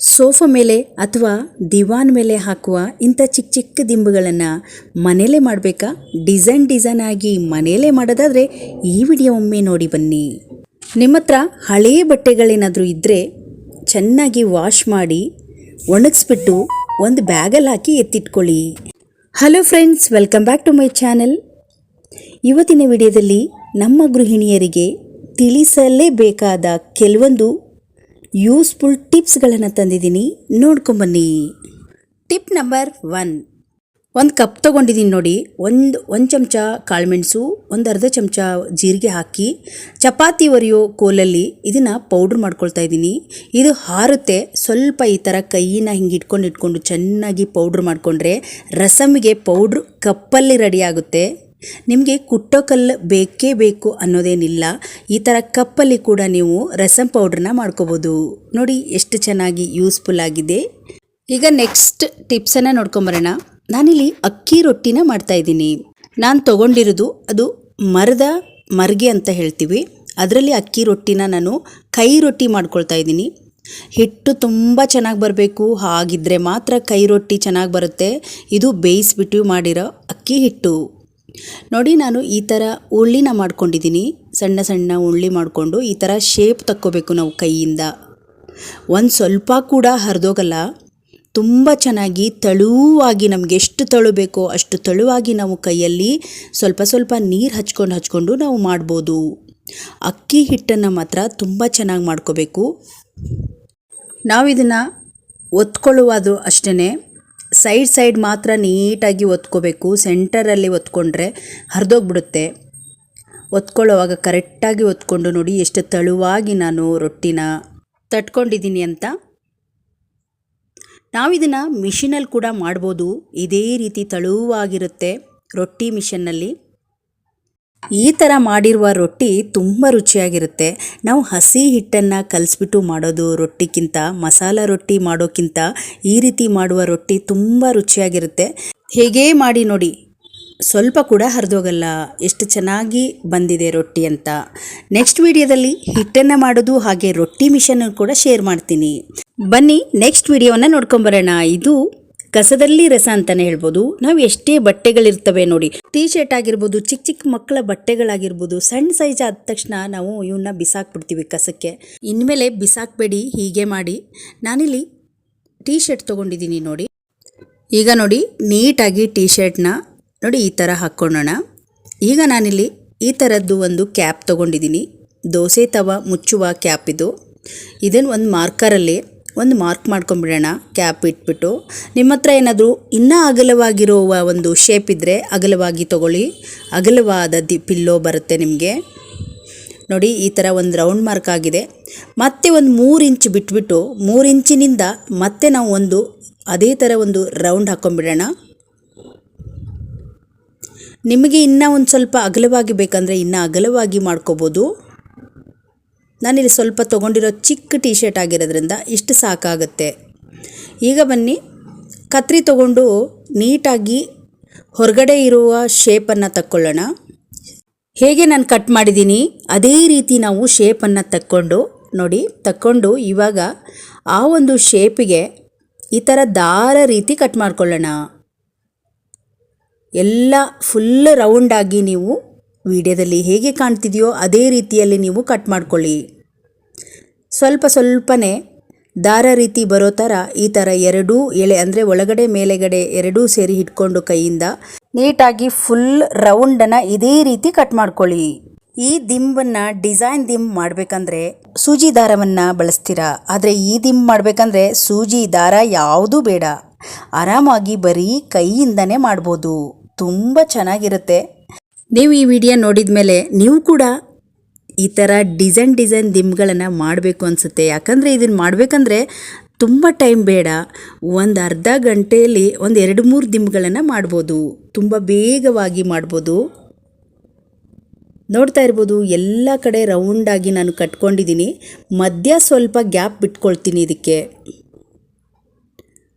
Sofa ಮೇಲೆ ಅಥವಾ ದಿವಾನ್ ಮೇಲೆ ಹಾಕುವ ಇಂಥ ಚಿಕ್ಕ ಚಿಕ್ಕ ದಿಂಬುಗಳನ್ನು ಮನೇಲೇ ಮಾಡಬೇಕಾ? ಡಿಸೈನ್ ಡಿಸೈನ್ ಆಗಿ ಮನೆಯಲ್ಲೇ ಮಾಡೋದಾದರೆ ಈ ವಿಡಿಯೋ ಒಮ್ಮೆ ನೋಡಿ ಬನ್ನಿ. ನಿಮ್ಮ ಹತ್ರ ಹಳೆಯ ಬಟ್ಟೆಗಳೇನಾದರೂ ಇದ್ದರೆ ಚೆನ್ನಾಗಿ ವಾಶ್ ಮಾಡಿ ಒಣಗಿಸ್ಬಿಟ್ಟು ಒಂದು ಬ್ಯಾಗಲ್ಲಿ ಹಾಕಿ ಎತ್ತಿಟ್ಕೊಳ್ಳಿ. Hello friends, welcome back to my channel. ಇವತ್ತಿನ ವಿಡಿಯೋದಲ್ಲಿ ನಮ್ಮ ಗೃಹಿಣಿಯರಿಗೆ ತಿಳಿಸಲೇಬೇಕಾದ ಕೆಲವೊಂದು ಯೂಸ್ಫುಲ್ ಟಿಪ್ಸ್ಗಳನ್ನು ತಂದಿದ್ದೀನಿ. ನೋಡ್ಕೊಂಬನ್ನಿ ಟಿಪ್ ನಂಬರ್ ಒನ್. ಒಂದು ಕಪ್ ತೊಗೊಂಡಿದ್ದೀನಿ ನೋಡಿ. ಒಂದು ಒಂದು ಚಮಚ ಕಾಳುಮೆಣಸು ಒಂದು ಅರ್ಧ ಚಮಚ ಜೀರಿಗೆ ಹಾಕಿ, ಚಪಾತಿ ಒರೆಯೋ ಕೋಲಲ್ಲಿ ಇದನ್ನು ಪೌಡ್ರ್ ಮಾಡ್ಕೊಳ್ತಾ ಇದ್ದೀನಿ ಇದು ಹಾರುತ್ತೆ. ಸ್ವಲ್ಪ ಈ ಥರ ಕೈಯನ್ನ ಹಿಂಗೆ ಇಟ್ಕೊಂಡು ಇಟ್ಕೊಂಡು ಚೆನ್ನಾಗಿ ಪೌಡ್ರ್ ಮಾಡಿಕೊಂಡ್ರೆ ರಸಮ್ಗೆ ಪೌಡ್ರ್ ಕಪ್ಪಲ್ಲಿ ರೆಡಿ ಆಗುತ್ತೆ. ನಿಮಗೆ ಕುಟ್ಟೋ ಕಲ್ಲು ಬೇಕೇ ಬೇಕು ಅನ್ನೋದೇನಿಲ್ಲ, ಈ ಥರ ಕಪ್ಪಲ್ಲಿ ಕೂಡ ನೀವು ರಸಂ ಪೌಡ್ರನ್ನ ಮಾಡ್ಕೋಬೋದು. ನೋಡಿ ಎಷ್ಟು ಚೆನ್ನಾಗಿ ಯೂಸ್ಫುಲ್ ಆಗಿದೆ. ಈಗ ನೆಕ್ಸ್ಟ್ ಟಿಪ್ಸನ್ನು ನೋಡ್ಕೊಂಬರೋಣ. ನಾನಿಲ್ಲಿ ಅಕ್ಕಿ ರೊಟ್ಟಿನ ಮಾಡ್ತಾಯಿದ್ದೀನಿ ನಾನು ತೊಗೊಂಡಿರೋದು ಅದು ಮರದ ಮರ್ಗೆ ಅಂತ ಹೇಳ್ತೀವಿ. ಅದರಲ್ಲಿ ಅಕ್ಕಿ ರೊಟ್ಟಿನ ನಾನು ಕೈ ರೊಟ್ಟಿ ಮಾಡ್ಕೊಳ್ತಾ ಇದ್ದೀನಿ. ಹಿಟ್ಟು ತುಂಬ ಚೆನ್ನಾಗಿ ಬರಬೇಕು. ಹಾಗಿದ್ದರೆ ಮಾತ್ರ ಕೈ ರೊಟ್ಟಿ ಚೆನ್ನಾಗಿ ಬರುತ್ತೆ. ಇದು ಬೇಯಿಸ್ಬಿಟ್ಟು ಮಾಡಿರೋ ಅಕ್ಕಿ ಹಿಟ್ಟು. ನೋಡಿ ನಾನು ಈ ಥರ ಉಳ್ಳಿನ ಮಾಡ್ಕೊಂಡಿದ್ದೀನಿ. ಸಣ್ಣ ಸಣ್ಣ ಉಳ್ಳಿ ಮಾಡಿಕೊಂಡು ಈ ಥರ ಶೇಪ್ ತಕ್ಕೋಬೇಕು ನಾವು ಕೈಯಿಂದ. ಒಂದು ಸ್ವಲ್ಪ ಕೂಡ ಹರಿದೋಗಲ್ಲ. ತುಂಬ ಚೆನ್ನಾಗಿ ತಳುವಾಗಿ ನಮಗೆ ಎಷ್ಟು ತಳು ಬೇಕೋ ಅಷ್ಟು ತಳುವಾಗಿ ನಾವು ಕೈಯಲ್ಲಿ ಸ್ವಲ್ಪ ಸ್ವಲ್ಪ ನೀರು ಹಚ್ಕೊಂಡು ಹಚ್ಕೊಂಡು ನಾವು ಮಾಡ್ಬೋದು. ಅಕ್ಕಿ ಹಿಟ್ಟನ್ನು ಮಾತ್ರ ತುಂಬ ಚೆನ್ನಾಗಿ ಮಾಡ್ಕೋಬೇಕು. ನಾವು ಇದನ್ನು ಒತ್ಕೊಳ್ಳುವುದು ಅಷ್ಟೇ ಸೈಡ್ ಸೈಡ್ ಮಾತ್ರ ನೀಟಾಗಿ ಒತ್ಕೋಬೇಕು. ಸೆಂಟರಲ್ಲಿ ಒತ್ಕೊಂಡ್ರೆ ಹರಿದೋಗ್ಬಿಡುತ್ತೆ. ಒತ್ಕೊಳ್ಳೋವಾಗ ಕರೆಕ್ಟಾಗಿ ಒತ್ಕೊಂಡು ನೋಡಿ ಎಷ್ಟು ತಳುವಾಗಿ ನಾನು ರೊಟ್ಟಿನ ತಟ್ಕೊಂಡಿದ್ದೀನಿ ಅಂತ. ನಾವಿದನ್ನು ಮಿಷಿನಲ್ಲಿ ಕೂಡ ಮಾಡ್ಬೋದು. ಇದೇ ರೀತಿ ತಳುವಾಗಿರುತ್ತೆ ರೊಟ್ಟಿ ಮಿಷನ್ನಲ್ಲಿ ಈ ಥರ ಮಾಡಿರುವ ರೊಟ್ಟಿ ತುಂಬ ರುಚಿಯಾಗಿರುತ್ತೆ. ನಾವು ಹಸಿ ಹಿಟ್ಟನ್ನು ಕಲಿಸ್ಬಿಟ್ಟು ಮಾಡೋದು ರೊಟ್ಟಿಗಿಂತ ಮಸಾಲ ರೊಟ್ಟಿ ಮಾಡೋಕ್ಕಿಂತ ಈ ರೀತಿ ಮಾಡುವ ರೊಟ್ಟಿ ತುಂಬ ರುಚಿಯಾಗಿರುತ್ತೆ. ಹೇಗೇ ಮಾಡಿ ನೋಡಿ. ಸ್ವಲ್ಪ ಕೂಡ ಹರಿದೋಗಲ್ಲ. ಎಷ್ಟು ಚೆನ್ನಾಗಿ ಬಂದಿದೆ ರೊಟ್ಟಿ ಅಂತ. ನೆಕ್ಸ್ಟ್ ವಿಡಿಯೋದಲ್ಲಿ ಹಿಟ್ಟನ್ನು ಮಾಡೋದು ಹಾಗೆ ರೊಟ್ಟಿ ಮಿಷನ್ ಕೂಡ ಶೇರ್ ಮಾಡ್ತೀನಿ. ಬನ್ನಿ, ನೆಕ್ಸ್ಟ್ ವಿಡಿಯೋವನ್ನು ನೋಡ್ಕೊಂಬರೋಣ. ಇದು ಕಸದಲ್ಲಿ ರಸ ಅಂತಾನೆ ಹೇಳ್ಬೋದು. ನಾವು ಎಷ್ಟೇ ಬಟ್ಟೆಗಳಿರ್ತವೆ ನೋಡಿ ಟೀ ಶರ್ಟ್ ಆಗಿರ್ಬೋದು ಚಿಕ್ಕ ಚಿಕ್ಕ ಮಕ್ಕಳ ಬಟ್ಟೆಗಳಾಗಿರ್ಬೋದು ಸಣ್ಣ ಸೈಜ್ ಆದ ತಕ್ಷಣ ನಾವು ಇವನ್ನ ಬಿಸಾಕ್ಬಿಡ್ತೀವಿ ಕಸಕ್ಕೆ. ಇನ್ಮೇಲೆ ಬಿಸಾಕ್ಬೇಡಿ, ಹೀಗೆ ಮಾಡಿ. ನಾನಿಲ್ಲಿ ಟೀ ಶರ್ಟ್ ತೊಗೊಂಡಿದ್ದೀನಿ ನೋಡಿ. ಈಗ ನೋಡಿ, ನೀಟಾಗಿ ಟೀ ಶರ್ಟ್ನ ನೋಡಿ ಈ ಥರ ಹಾಕ್ಕೊಳ್ಳೋಣ. ಈಗ ನಾನಿಲ್ಲಿ ಈ ಥರದ್ದು ಒಂದು ಕ್ಯಾಪ್ ತೊಗೊಂಡಿದ್ದೀನಿ. ದೋಸೆ ತವ ಮುಚ್ಚುವ ಕ್ಯಾಪ್ ಇದು. ಇದನ್ನು ಒಂದು ಮಾರ್ಕರಲ್ಲಿ ಒಂದು ಮಾರ್ಕ್ ಮಾಡ್ಕೊಂಬಿಡೋಣ. ಕ್ಯಾಪ್ ಇಟ್ಬಿಟ್ಟು. ನಿಮ್ಮ ಹತ್ರ ಏನಾದರೂ ಇನ್ನೂ ಅಗಲವಾಗಿರುವ ಒಂದು ಶೇಪ್ ಇದ್ದರೆ ಅಗಲವಾಗಿ ತಗೊಳ್ಳಿ. ಅಗಲವಾದ ದಿ ಪಿಲ್ಲೋ ಬರುತ್ತೆ ನಿಮಗೆ. ನೋಡಿ, ಈ ಥರ ಒಂದು ರೌಂಡ್ ಮಾರ್ಕ್ ಆಗಿದೆ. ಮತ್ತೆ ಒಂದು ಮೂರು ಇಂಚ್ ಬಿಟ್ಬಿಟ್ಟು, ಮೂರು ಇಂಚಿನಿಂದ ಮತ್ತೆ ನಾವು ಒಂದು ಅದೇ ಥರ ಒಂದು ರೌಂಡ್ ಹಾಕ್ಕೊಂಬಿಡೋಣ ನಿಮಗೆ ಇನ್ನೂ ಒಂದು ಸ್ವಲ್ಪ ಅಗಲವಾಗಿ ಬೇಕಂದರೆ ಇನ್ನೂ ಅಗಲವಾಗಿ ಮಾಡ್ಕೋಬೋದು. ನಾನಿಲ್ಲಿ ಸ್ವಲ್ಪ ತೊಗೊಂಡಿರೋ ಚಿಕ್ಕ ಟೀ ಶರ್ಟ್ ಆಗಿರೋದ್ರಿಂದ ಇಷ್ಟು ಸಾಕಾಗುತ್ತೆ. ಈಗ ಬನ್ನಿ. ಕತ್ರಿ ತಗೊಂಡು ನೀಟಾಗಿ ಹೊರಗಡೆ ಇರುವ ಶೇಪನ್ನು ತಕ್ಕೊಳ್ಳೋಣ. ಹೇಗೆ ನಾನು ಕಟ್ ಮಾಡಿದ್ದೀನಿ? ಅದೇ ರೀತಿ ನಾವು ಶೇಪನ್ನು ತಕ್ಕೊಂಡು, ನೋಡಿ, ತಕ್ಕೊಂಡು ಇವಾಗ ಆ ಒಂದು ಶೇಪಿಗೆ ಈ ಥರ ದಾರ ರೀತಿ ಕಟ್ ಮಾಡ್ಕೊಳ್ಳೋಣ. ಎಲ್ಲ ಫುಲ್ ರೌಂಡಾಗಿ ನೀವು ವಿಡಿಯೋದಲ್ಲಿ ಹೇಗೆ ಕಾಣ್ತಿದೆಯೋ ಅದೇ ರೀತಿಯಲ್ಲಿ ನೀವು ಕಟ್ ಮಾಡ್ಕೊಳ್ಳಿ. ಸ್ವಲ್ಪ ಸ್ವಲ್ಪನೇ ದಾರ ರೀತಿ ಬರೋ ಥರ ಈ ಥರ ಎರಡೂ ಎಳೆ ಅಂದರೆ ಒಳಗಡೆ ಮೇಲೆಗಡೆ ಎರಡೂ ಸೇರಿ ಹಿಡ್ಕೊಂಡು ಕೈಯಿಂದ ನೀಟಾಗಿ ಫುಲ್ ರೌಂಡನ್ನು ಇದೇ ರೀತಿ ಕಟ್ ಮಾಡ್ಕೊಳ್ಳಿ. ಈ ದಿಂಬನ್ನು ಡಿಸೈನ್ ದಿಂಬ್ ಮಾಡಬೇಕಂದ್ರೆ ಸೂಜಿ ದಾರವನ್ನು ಬಳಸ್ತೀರಾ? ಆದರೆ ಈ ದಿಂಬ್ ಮಾಡಬೇಕಂದ್ರೆ ಸೂಜಿ ದಾರ ಯಾವುದೂ ಬೇಡ. ಆರಾಮಾಗಿ ಬರೀ ಕೈಯಿಂದನೇ ಮಾಡ್ಬೋದು. ತುಂಬ ಚೆನ್ನಾಗಿರುತ್ತೆ. ನೀವು ಈ ವಿಡಿಯೋ ನೋಡಿದ ಮೇಲೆ ನೀವು ಕೂಡ ಈ ಥರ ಡಿಸೈನ್ ಡಿಸೈನ್ ದಿಮ್ಗಳನ್ನು ಮಾಡಬೇಕು ಅನಿಸುತ್ತೆ. ಯಾಕಂದರೆ ಇದನ್ನು ಮಾಡಬೇಕಂದ್ರೆ ತುಂಬ ಟೈಮ್ ಬೇಡ. ಒಂದು ಅರ್ಧ ಗಂಟೆಯಲ್ಲಿ ಒಂದು ಎರಡು ಮೂರು ದಿಮ್ಗಳನ್ನು ಮಾಡ್ಬೋದು. ತುಂಬ ಬೇಗವಾಗಿ ಮಾಡ್ಬೋದು. ನೋಡ್ತಾ ಇರ್ಬೋದು, ಎಲ್ಲ ಕಡೆ ರೌಂಡಾಗಿ ನಾನು ಕಟ್ಕೊಂಡಿದ್ದೀನಿ. ಮಧ್ಯ ಸ್ವಲ್ಪ ಗ್ಯಾಪ್ ಬಿಟ್ಕೊಳ್ತೀನಿ ಇದಕ್ಕೆ.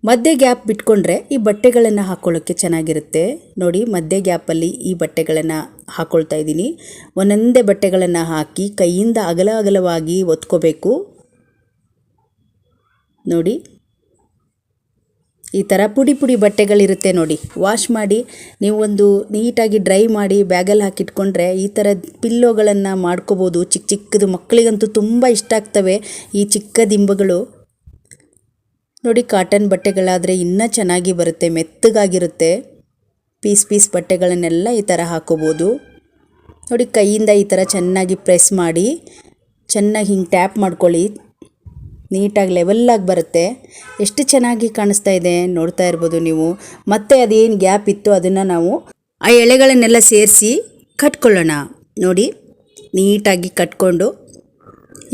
ಮಧ್ಯೆ ಗ್ಯಾಪ್ ಬಿಟ್ಕೊಂಡ್ರೆ ಈ ಬಟ್ಟೆಗಳನ್ನು ಹಾಕೊಳ್ಳೋಕ್ಕೆ ಚೆನ್ನಾಗಿರುತ್ತೆ. ನೋಡಿ, ಮಧ್ಯೆ ಗ್ಯಾಪಲ್ಲಿ ಈ ಬಟ್ಟೆಗಳನ್ನು ಹಾಕ್ಕೊಳ್ತಾ ಇದ್ದೀನಿ. ಒಂದೊಂದೇ ಬಟ್ಟೆಗಳನ್ನು ಹಾಕಿ ಕೈಯಿಂದ ಅಗಲ ಅಗಲವಾಗಿ ಒತ್ಕೋಬೇಕು. ನೋಡಿ, ಈ ಥರ ಪುಡಿ ಪುಡಿ ಬಟ್ಟೆಗಳಿರುತ್ತೆ ನೋಡಿ. ವಾಶ್ ಮಾಡಿ, ನೀವು ಒಂದು ನೀಟಾಗಿ ಡ್ರೈ ಮಾಡಿ ಬ್ಯಾಗಲ್ಲಿ ಹಾಕಿಟ್ಕೊಂಡ್ರೆ ಈ ಥರ ಪಿಲ್ಲೋಗಳನ್ನು ಮಾಡ್ಕೋಬೋದು. ಚಿಕ್ಕ ಚಿಕ್ಕದು ಮಕ್ಕಳಿಗಂತೂ ತುಂಬ ಇಷ್ಟ ಆಗ್ತವೆ. ಈ ಚಿಕ್ಕ ದಿಂಬುಗಳು ನೋಡಿ ಕಾಟನ್ ಬಟ್ಟೆಗಳಾದರೆ ಇನ್ನೂ ಚೆನ್ನಾಗಿ ಬರುತ್ತೆ, ಮೆತ್ತಗಾಗಿರುತ್ತೆ. ಪೀಸ್ ಪೀಸ್ ಬಟ್ಟೆಗಳನ್ನೆಲ್ಲ ಈ ಥರ ಹಾಕೋಬೋದು. ನೋಡಿ, ಕೈಯಿಂದ ಈ ಥರ ಚೆನ್ನಾಗಿ ಪ್ರೆಸ್ ಮಾಡಿ, ಚೆನ್ನಾಗಿ ಹಿಂಗೆ ಟ್ಯಾಪ್ ಮಾಡ್ಕೊಳ್ಳಿ. ನೀಟಾಗಿ ಲೆವೆಲ್ಲಾಗಿ ಬರುತ್ತೆ. ಎಷ್ಟು ಚೆನ್ನಾಗಿ ಕಾಣಿಸ್ತಾ ಇದೆ ನೋಡ್ತಾ ಇರ್ಬೋದು ನೀವು. ಮತ್ತೆ ಅದೇನು ಗ್ಯಾಪ್ ಇತ್ತು ಅದನ್ನು ನಾವು ಆ ಎಳೆಗಳನ್ನೆಲ್ಲ ಸೇರಿಸಿ ಕಟ್ಕೊಳ್ಳೋಣ. ನೋಡಿ, ನೀಟಾಗಿ ಕಟ್ಕೊಂಡು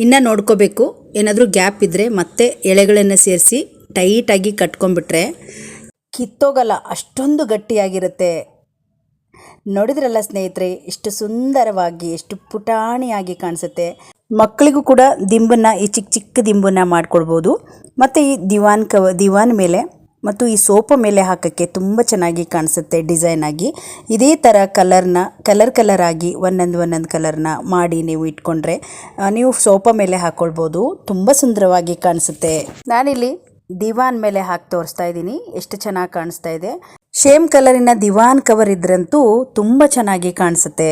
ಇನ್ನು ನೋಡ್ಕೋಬೇಕು. ಏನಾದರೂ ಗ್ಯಾಪ್ ಇದ್ದರೆ ಮತ್ತೆ ಎಳೆಗಳನ್ನು ಸೇರಿಸಿ ಟೈಟಾಗಿ ಕಟ್ಕೊಂಡ್ಬಿಟ್ರೆ ಕಿತ್ತೋಗಲ್ಲ, ಅಷ್ಟೊಂದು ಗಟ್ಟಿಯಾಗಿರುತ್ತೆ. ನೋಡಿದ್ರಲ್ಲ ಸ್ನೇಹಿತರೆ, ಎಷ್ಟು ಸುಂದರವಾಗಿ, ಎಷ್ಟು ಪುಟಾಣಿಯಾಗಿ ಕಾಣಿಸುತ್ತೆ. ಮಕ್ಕಳಿಗೂ ಕೂಡ ದಿಂಬನ್ನು, ಈ ಚಿಕ್ಕ ಚಿಕ್ಕ ದಿಂಬನ್ನು ಮಾಡ್ಕೊಳ್ಬೋದು ಮತ್ತು ಈ ದಿವಾನ್ ಕವ, ದಿವಾನ್ ಮೇಲೆ ಮತ್ತು ಈ ಸೋಪ ಮೇಲೆ ಹಾಕೋಕ್ಕೆ ತುಂಬ ಚೆನ್ನಾಗಿ ಕಾಣಿಸುತ್ತೆ ಡಿಸೈನ್ ಆಗಿ. ಇದೇ ಥರ ಕಲರ್ನ, ಕಲರ್ ಕಲರ್ ಆಗಿ, ಒಂದೊಂದು ಒಂದೊಂದು ಕಲರ್ನ ಮಾಡಿ ನೀವು ಇಟ್ಕೊಂಡ್ರೆ ನೀವು ಸೋಪ ಮೇಲೆ ಹಾಕ್ಕೊಳ್ಬೋದು ತುಂಬ ಸುಂದರವಾಗಿ ಕಾಣಿಸುತ್ತೆ. ನಾನಿಲ್ಲಿ ದಿವಾನ್ ಮೇಲೆ ಹಾಕಿ ತೋರಿಸ್ತಾ ಇದ್ದೀನಿ. ಎಷ್ಟು ಚೆನ್ನಾಗಿ ಕಾಣಿಸ್ತಾ ಇದೆ. ಶೇಮ್ ಕಲರಿನ ದಿವಾನ್ ಕವರ್ ಇದ್ರಂತೂ ತುಂಬ ಚೆನ್ನಾಗಿ ಕಾಣಿಸುತ್ತೆ.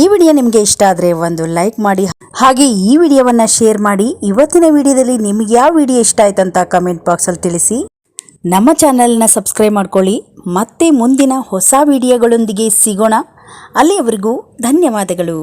ಈ ವಿಡಿಯೋ ನಿಮಗೆ ಇಷ್ಟ ಆದರೆ ಒಂದು ಲೈಕ್ ಮಾಡಿ. ಹಾಗೆ ಈ ವಿಡಿಯೋವನ್ನು ಶೇರ್ ಮಾಡಿ. ಇವತ್ತಿನ ವಿಡಿಯೋದಲ್ಲಿ ನಿಮಗೆ ಯಾವ ವಿಡಿಯೋ ಇಷ್ಟ ಆಯ್ತು ಅಂತ ಕಮೆಂಟ್ ಬಾಕ್ಸಲ್ಲಿ ತಿಳಿಸಿ. ನಮ್ಮ ಚಾನೆಲ್ನ ಸಬ್ಸ್ಕ್ರೈಬ್ ಮಾಡ್ಕೊಳ್ಳಿ. ಮತ್ತೆ ಮುಂದಿನ ಹೊಸ ವಿಡಿಯೋಗಳೊಂದಿಗೆ ಸಿಗೋಣ. ಅಲ್ಲಿಯವರೆಗೂ ಧನ್ಯವಾದಗಳು.